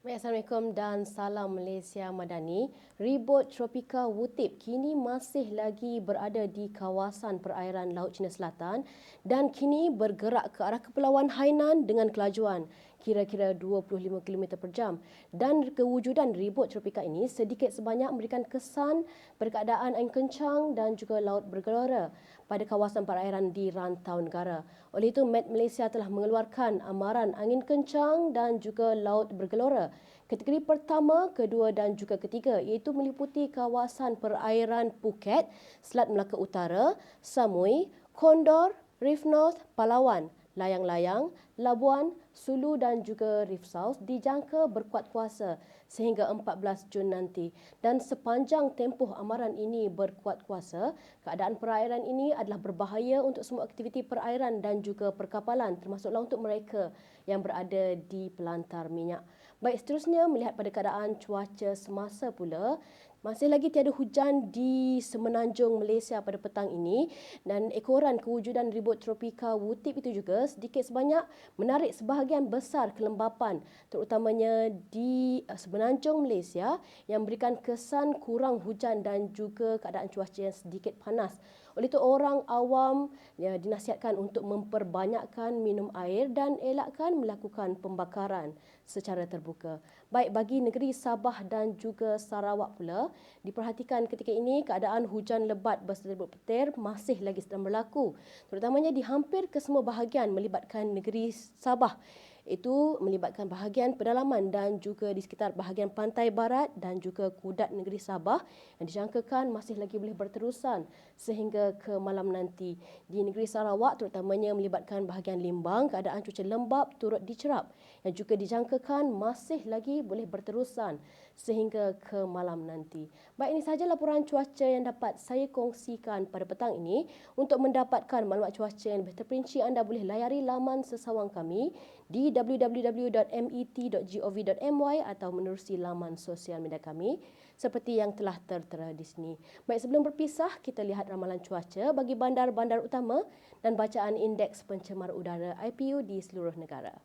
Assalamualaikum dan salam Malaysia Madani. Ribut tropika Wutip kini masih lagi berada di kawasan perairan Laut Cina Selatan dan kini bergerak ke arah Kepulauan Hainan dengan kelajuan kira-kira 25 km per jam. Dan kewujudan ribut tropika ini sedikit sebanyak memberikan kesan perkeadaan angin kencang dan juga laut bergelora pada kawasan perairan di rantau negara. Oleh itu, Met Malaysia telah mengeluarkan amaran angin kencang dan juga laut bergelora kategori pertama, kedua dan juga ketiga iaitu meliputi kawasan perairan Phuket, Selat Melaka Utara, Samui, Kondor, Reef North, Palawan, layang-layang, Labuan, Sulu dan juga Reef South dijangka berkuat kuasa sehingga 14 Jun nanti. Dan sepanjang tempoh amaran ini berkuat kuasa, keadaan perairan ini adalah berbahaya untuk semua aktiviti perairan dan juga perkapalan termasuklah untuk mereka yang berada di pelantar minyak. Baik seterusnya melihat pada keadaan cuaca semasa pula, masih lagi tiada hujan di semenanjung Malaysia pada petang ini dan ekoran kewujudan ribut tropika Wutip itu juga sedikit sebanyak menarik sebahagian besar kelembapan terutamanya di eh, semenanjung Malaysia yang memberikan kesan kurang hujan dan juga keadaan cuaca yang sedikit panas. Oleh itu orang awam ya, dinasihatkan untuk memperbanyakkan minum air dan elakkan melakukan pembakaran secara terbuka. Baik bagi negeri Sabah dan juga Sarawak pula, diperhatikan ketika ini keadaan hujan lebat berserta petir masih lagi sedang berlaku terutamanya di hampir kesemua bahagian melibatkan negeri Sabah itu melibatkan bahagian pedalaman dan juga di sekitar bahagian pantai barat dan juga kudat negeri Sabah yang dijangkakan masih lagi boleh berterusan sehingga ke malam nanti. Di negeri Sarawak terutamanya melibatkan bahagian Limbang, keadaan cuaca lembap turut dicerap yang juga dijangkakan masih lagi boleh berterusan sehingga ke malam nanti. Baik ini sahaja laporan cuaca yang dapat saya kongsikan pada petang ini. Untuk mendapatkan maklumat cuaca yang lebih terperinci anda boleh layari laman sesawang kami di www.met.gov.my atau menerusi laman sosial media kami seperti yang telah tertera di sini. Baik sebelum berpisah kita lihat ramalan cuaca bagi bandar-bandar utama dan bacaan indeks pencemar udara IPU di seluruh negara.